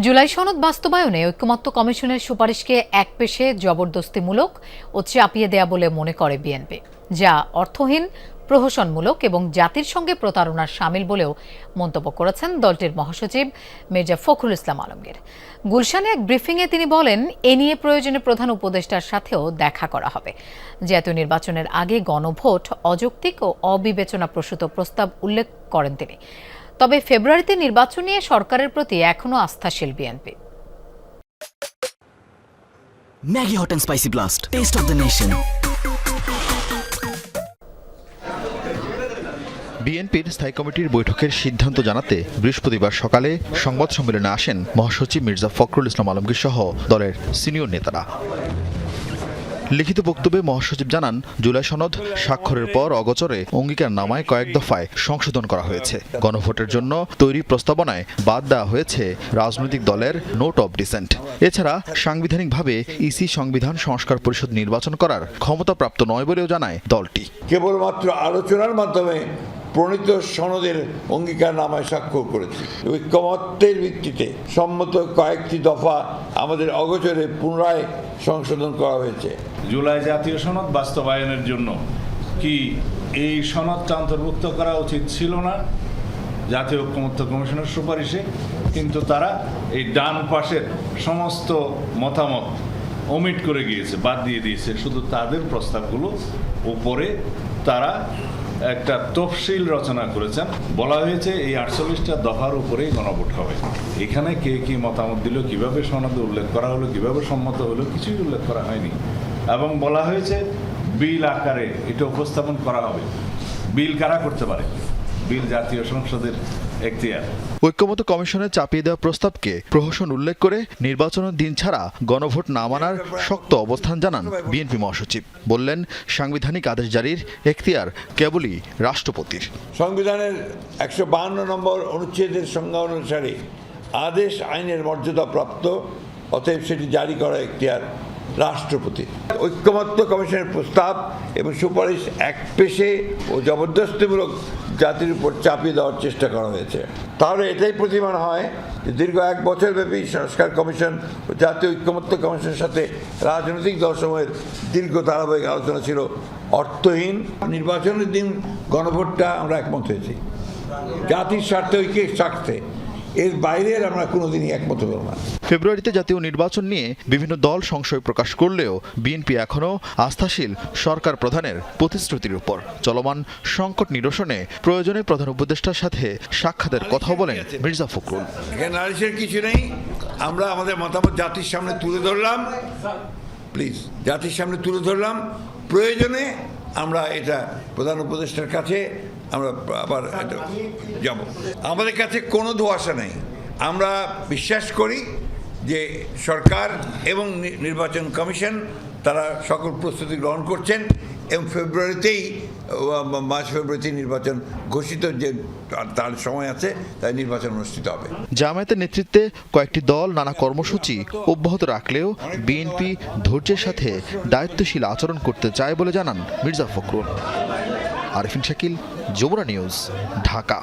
জুলাই সনদ বাস্তবায়নে ঐক্যমত্য কমিশনের সুপারিশকে এক পেশে জবরদস্তিমূলক ও চাপিয়ে দেয়া বলে মনে করে বিএনপি, যা অর্থহীন, প্রহসনমূলক এবং জাতির সঙ্গে প্রতারণার সামিল বলেও মন্তব্য করেছেন দলটির মহাসচিব মির্জা ফখরুল ইসলাম আলমগীর। গুলশানে এক ব্রিফিংয়ে তিনি বলেন, এ নিয়ে প্রয়োজনে প্রধান উপদেষ্টার সাথেও দেখা করা হবে। জাতীয় নির্বাচনের আগে গণভোট, অযৌক্তিক ও অবিবেচনাপ্রসূত প্রস্তাব উল্লেখ করেন তিনি। তবে ফেব্রুয়ারিতে নির্বাচন নিয়ে সরকারের প্রতি এখনও আস্থাশীল BNP Maggie Hot and Spicy Blast. Taste of the Nation. বিএনপির স্থায়ী কমিটির বৈঠকের সিদ্ধান্ত জানাতে বৃহস্পতিবার সকালে সংবাদ সম্মেলনে আসেন মহাসচিব মির্জা ফখরুল ইসলাম আলমগীর সহ দলের সিনিয়র নেতারা লিখিত বক্তব্যে মহাসচিব জানান, জুলাই সনদ স্বাক্ষরের পর অগচরে অঙ্গীকার নামায় কয়েক দফায় সংশোধন করা হয়েছে। গণভোটের জন্য তৈরি প্রস্তাবনায় বাদ দেওয়া হয়েছে রাজনৈতিক দলের নোট অব ডিসেন্ট। এছাড়া সাংবিধানিকভাবে ইসি সংবিধান সংস্কার পরিষদ নির্বাচন করার ক্ষমতাপ্রাপ্ত নয় বলেও জানায় দলটি। কেবলমাত্র আলোচনার মাধ্যমে প্রণীত সনদের অঙ্গীকার নামায় স্বাক্ষর করেছি। ঐক্যমত্যের ভিত্তিতে সম্মত কয়েকটি দফা আমাদের অগোচরে পুনরায় সংশোধন করা হয়েছে। জুলাই জাতীয় সনদ বাস্তবায়নের জন্য কি এই সনদটা অন্তর্ভুক্ত করা উচিত ছিল না? জাতীয় ঐক্যমত্য কমিশনের সুপারিশে, কিন্তু তারা এই ডান পাশের সমস্ত মতামত ওমিট করে গিয়েছে, বাদ দিয়ে দিয়েছে। শুধু তাদের প্রস্তাবগুলো উপরে তারা একটা তফসিল রচনা করেছেন। বলা হয়েছে এই আটচল্লিশটা দফার উপরেই গণভোট হবে। এখানে কে কি মতামত দিল, কীভাবে সনদে উল্লেখ করা হলো, কীভাবে সম্মত হলো, কিছুই উল্লেখ করা হয়নি। এবং বলা হয়েছে বিল আকারে এটা উপস্থাপন করা হবে। বিল কারা করতে পারে? বিল জাতীয় সংসদের এখতিয়ার। ঐক্যমত কমিশনের চাপিয়ে দেওয়া প্রস্তাবকে প্রহসন উল্লেখ করে নির্বাচনের দিন ছাড়া গণভোট না মানার শক্ত অবস্থান জানান বিএনপি মহাসচিব। বললেন সাংবিধানিক আদেশ জারির এখতিয়ার কেবলই রাষ্ট্রপতির। সংবিধানের একশো বাহান্ন নম্বর অনুচ্ছেদের সংজ্ঞা অনুসারে আদেশ আইনের মর্যাদা প্রাপ্ত অতএব সেটি জারি করা এখতিয়ার। রাষ্ট্রপতি। ঐক্যমত্য কমিশনের প্রস্তাব এবং সুপারিশ এক পেশে ও জবরদস্তিমূলক জাতির উপর চাপিয়ে দেওয়ার চেষ্টা করা হয়েছে। তাহলে এটাই প্রতিমান হয় যে দীর্ঘ এক বছরব্যাপী সংস্কার কমিশন ও জাতীয় ঐক্যমত্য কমিশনের সাথে রাজনৈতিক দলসমূহের দীর্ঘ ধারাবাহিক আলোচনা ছিল অর্থহীন। নির্বাচনের দিন গণভোটটা আমরা একমত হয়েছি। জাতির স্বার্থে, ঐক্যের স্বার্থে এর বাইরের আমরা কোনোদিনই একমত হব না। ফেব্রুয়ারিতে জাতীয় নির্বাচন নিয়ে বিভিন্ন দল সংশয় প্রকাশ করলেও বিএনপি এখনও আস্থাশীল সরকার প্রধানের প্রতিশ্রুতির উপর চলমান সংকট নিরসনে প্রয়োজনে প্রধান উপদেষ্টার সাথে সাক্ষাতের কথা বলেন মির্জা ফখরুল। এখানে নারিশের কিছু নেই। আমরা আমাদের মতামত জাতির সামনে তুলে ধরলাম। প্লিজ জাতির সামনে তুলে ধরলাম। প্রয়োজনে আমরা এটা প্রধান উপদেষ্টার কাছে আমরা আবার যাব। আমাদের কাছে কোনো ধোয়াশা নেই। আমরা বিশ্বাস করি যে সরকার এবং নির্বাচন কমিশন তারা সকল প্রস্তুতি গ্রহণ করছেন এবং ফেব্রুয়ারিতেই মার্চ ফেব্রুয়ারিতে নির্বাচন ঘোষিত যে তার সময় আছে তাই নির্বাচন অনুষ্ঠিত হবে। জামায়াতের নেতৃত্বে কয়েকটি দল নানা কর্মসূচি অব্যাহত রাখলেও বিএনপি ধৈর্যের সাথে দায়িত্বশীল আচরণ করতে চায় বলে জানান মির্জা ফখরুল। আরিফিন শাকিল যুবরা নিউজ ঢাকা।